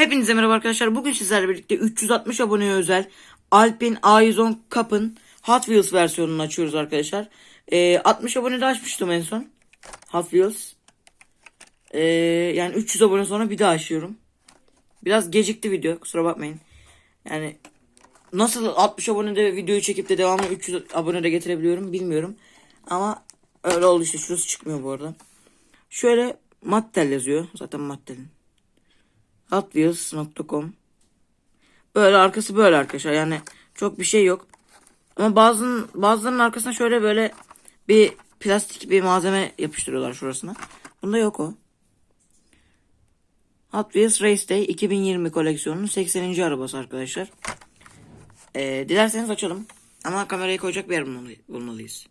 Hepinize merhaba arkadaşlar. Bugün sizlerle birlikte 360 aboneye özel Alpine A110 Cup'ın Hot Wheels versiyonunu açıyoruz arkadaşlar. Ee, 60 abonede açmıştım en son. Hot Wheels. Ee, yani 300 abone sonra bir daha açıyorum. Biraz gecikti video kusura bakmayın. Yani nasıl 60 abonede videoyu çekip de devamlı 300 abonede getirebiliyorum bilmiyorum. Ama öyle oldu işte şurası çıkmıyor bu arada. Şöyle Mattel yazıyor. Zaten Mattel'in. Hotwheels.com Böyle arkası böyle arkadaşlar. Yani çok bir şey yok. Ama bazının bazılarının arkasına şöyle böyle bir plastik bir malzeme yapıştırıyorlar şurasına. Bunda yok o. Hot Wheels Race Day 2020 koleksiyonunun 80. arabası arkadaşlar. Ee, dilerseniz açalım. Ama kamerayı koyacak bir yer bulmalı- bulmalıyız.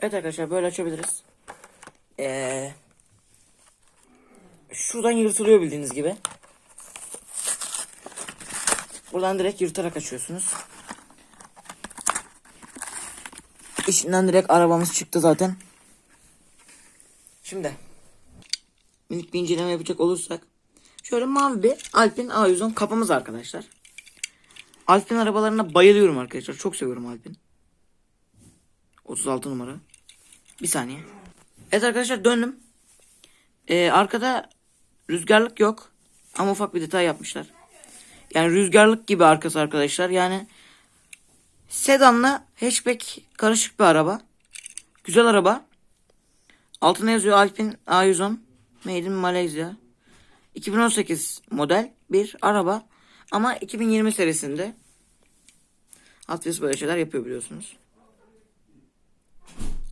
Evet arkadaşlar böyle açabiliriz. Ee, şuradan yırtılıyor bildiğiniz gibi. Buradan direkt yırtarak açıyorsunuz. İçinden direkt arabamız çıktı zaten. Şimdi minik bir inceleme yapacak olursak şöyle mavi bir Alpine A110 kapımız arkadaşlar. Alpine arabalarına bayılıyorum arkadaşlar. Çok seviyorum Alpine. 36 numara. Bir saniye. Evet arkadaşlar döndüm. Ee, arkada rüzgarlık yok. Ama ufak bir detay yapmışlar. Yani rüzgarlık gibi arkası arkadaşlar. Yani sedanla hatchback karışık bir araba. Güzel araba. Altına yazıyor Alpine A110. Made in Malaysia. 2018 model bir araba. Ama 2020 serisinde. Hot böyle şeyler yapıyor biliyorsunuz.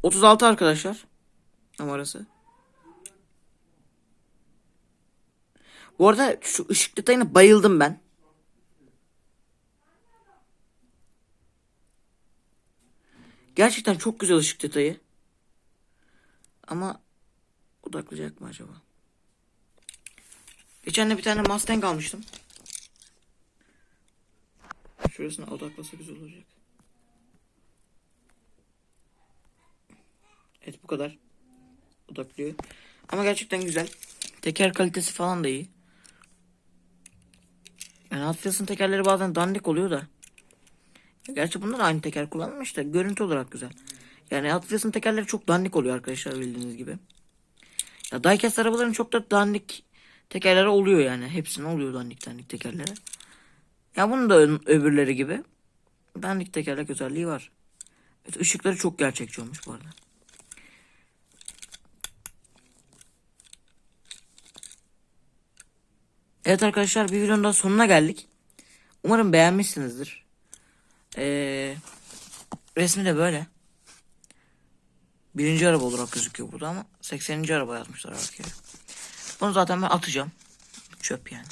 36 arkadaşlar. Numarası. Bu arada şu ışık detayına bayıldım ben. Gerçekten çok güzel ışık detayı. Ama odaklayacak mı acaba? Geçen de bir tane Mustang almıştım. Şurasına odaklasa güzel olacak. Evet bu kadar. Odaklıyor. Ama gerçekten güzel. Teker kalitesi falan da iyi. Yani Hot Wheels'ın tekerleri bazen dandik oluyor da. Gerçi bunda da aynı teker kullanılmış da görüntü olarak güzel. Yani Hot Wheels'ın tekerleri çok dandik oluyor arkadaşlar bildiğiniz gibi. Ya diecast arabaların çok da dandik tekerleri oluyor yani. Hepsinin oluyor dandik dandik tekerleri. Ya bunun da öbürleri gibi dandik tekerlek özelliği var. Evet, ışıkları çok gerçekçi olmuş bu arada. Evet arkadaşlar bir videonun daha sonuna geldik. Umarım beğenmişsinizdir. Ee, resmi de böyle. Birinci araba olarak gözüküyor burada ama 80. araba yazmışlar arkaya. Bunu zaten ben atacağım. Çöp yani.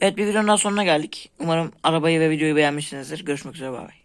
Evet bir videonun daha sonuna geldik. Umarım arabayı ve videoyu beğenmişsinizdir. Görüşmek üzere bay bay.